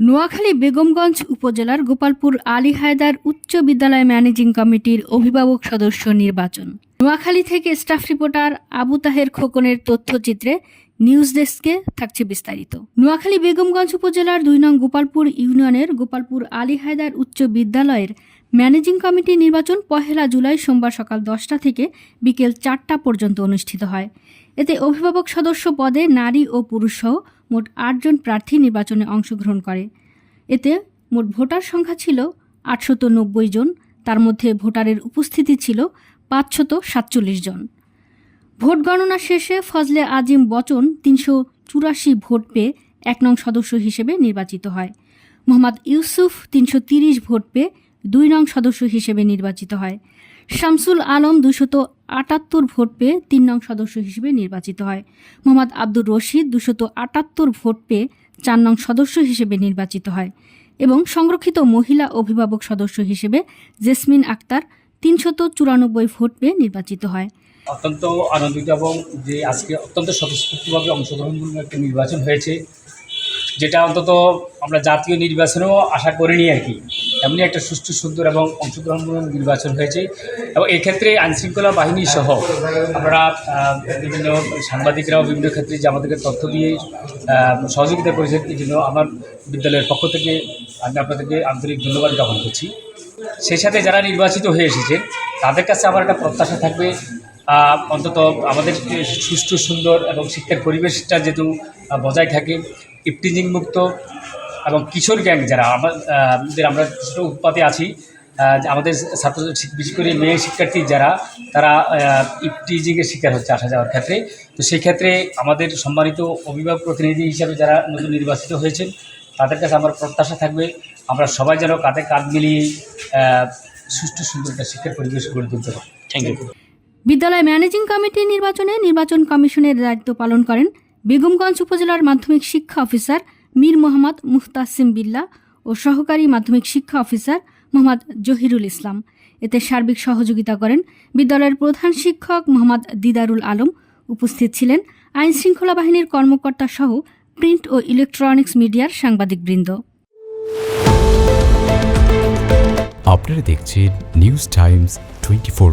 নোয়াখালী বেগমগঞ্জ উপজেলার গোপালপুর আলী হায়দার উচ্চ বিদ্যালয় ম্যানেজিং কমিটির অভিভাবক সদস্য নির্বাচন। নোয়াখালী থেকে স্টাফ রিপোর্টার আবু তাহের খোকনের তথ্যচিত্রে নিউজ ডেস্কে থাকছে বিস্তারিত। নোয়াখালী বেগমগঞ্জ উপজেলার দুই নং গোপালপুর ইউনিয়নের গোপালপুর আলী হায়দার উচ্চ বিদ্যালয়ের ম্যানেজিং কমিটি নির্বাচন পহেলা জুলাই সোমবার সকাল দশটা থেকে বিকেল চারটা পর্যন্ত অনুষ্ঠিত হয়। এতে অভিভাবক সদস্য পদে নারী ও পুরুষসহ মোট আটজন প্রার্থী নির্বাচনে অংশগ্রহণ করে। এতে মোট ভোটার সংখ্যা ছিল আটশত নব্বই জন, তার মধ্যে ভোটারের উপস্থিতি ছিল পাঁচশত সাতচল্লিশ জন। ভোট গণনা শেষে ফজলে আজিম বচন তিনশো চুরাশি ভোট পেয়ে এক নং সদস্য হিসেবে নির্বাচিত হয়। মোহাম্মদ ইউসুফ তিনশো তিরিশ ভোট পেয়ে দুই নং সদস্য হিসেবে নির্বাচিত হয়। শামসুল আলম দুশত আটাত্তর ভোট পেয়ে তিন নং সদস্য হিসেবে নির্বাচিত হয়। মোহাম্মদ আব্দুর রশিদ দুশত আটাত্তর ভোট পেয়ে চার নং সদস্য হিসেবে নির্বাচিত হয় এবং সংরক্ষিত মহিলা অভিভাবক সদস্য হিসেবে জেসমিন আক্তার তিনশত চুরানব্বই ভোট পেয়ে নির্বাচিত হয়। অত্যন্ত আনন্দিত এবং যে আজকে অত্যন্ত স্বতঃস্ফূর্তভাবে অংশগ্রহণমূলক একটা নির্বাচন হয়েছে, যেটা অন্তত আমরা জাতীয় নির্বাচনেও আশা করিনি আর কি। এমনি একটা সুষ্ঠু সুন্দর এবং অংশগ্রহণমূলক নির্বাচন হয়েছে। এবং এক্ষেত্রে আইনশৃঙ্খলা বাহিনী সহ আহ, বিভিন্ন সাংবাদিকরাও বিভিন্ন ক্ষেত্রে যে আমাদেরকে তথ্য দিয়ে সহযোগিতা করেছেন এই জন্য আমার বিদ্যালয়ের পক্ষ থেকে আমি আপনাদেরকে আন্তরিক ধন্যবাদ জ্ঞাপন করছি। সেই সাথে যারা নির্বাচিত হয়ে এসেছেন তাদের কাছে আমার একটা প্রত্যাশা থাকবে অন্তত আমাদের সুষ্ঠু সুন্দর এবং শিক্ষার পরিবেশটা যেহেতু বজায় থাকে ইফটিজিং মুক্ত এবং কিশোর গ্যাং যারা আমাদের আমরা ছোটো উৎপাতে আছি। আমাদের ছাত্র বিশেষ করে মেয়ে শিক্ষার্থী যারা তারা ইফটিজিংয়ের শিকার হচ্ছে আসা যাওয়ার ক্ষেত্রে। তো সেই ক্ষেত্রে আমাদের সম্মানিত অভিভাবক প্রতিনিধি হিসাবে যারা নতুন নির্বাচিত হয়েছেন তাদের কাছে আমার প্রত্যাশা থাকবে আমরা সবাই যেন কাঁধে কাঁধ মিলিয়ে সুষ্ঠু সুন্দর একটা শিক্ষার পরিবেশ গড়ে তুলতে পারি। থ্যাংক ইউ বিদ্যালয় ম্যানেজিং কমিটি নির্বাচনে নির্বাচন কমিশনের দায়িত্ব পালন করেন বেগমগঞ্জ উপজেলার মাধ্যমিক শিক্ষা অফিসার মীর মোহাম্মদ মুহতাসিম বিল্লা ও সহকারী মাধ্যমিক শিক্ষা অফিসার মোহাম্মদ জহিরুল ইসলাম। এতে সার্বিক সহযোগিতা করেন বিদ্যালয়ের প্রধান শিক্ষক মোহাম্মদ দিদারুল আলম। উপস্থিত ছিলেন আইন শৃঙ্খলা বাহিনীর কর্মকর্তা সহ প্রিন্ট ও ইলেকট্রনিক্স মিডিয়ার সাংবাদিকবৃন্দ। আপনারা দেখছেন নিউজ টাইমস টোয়েন্টি ফোর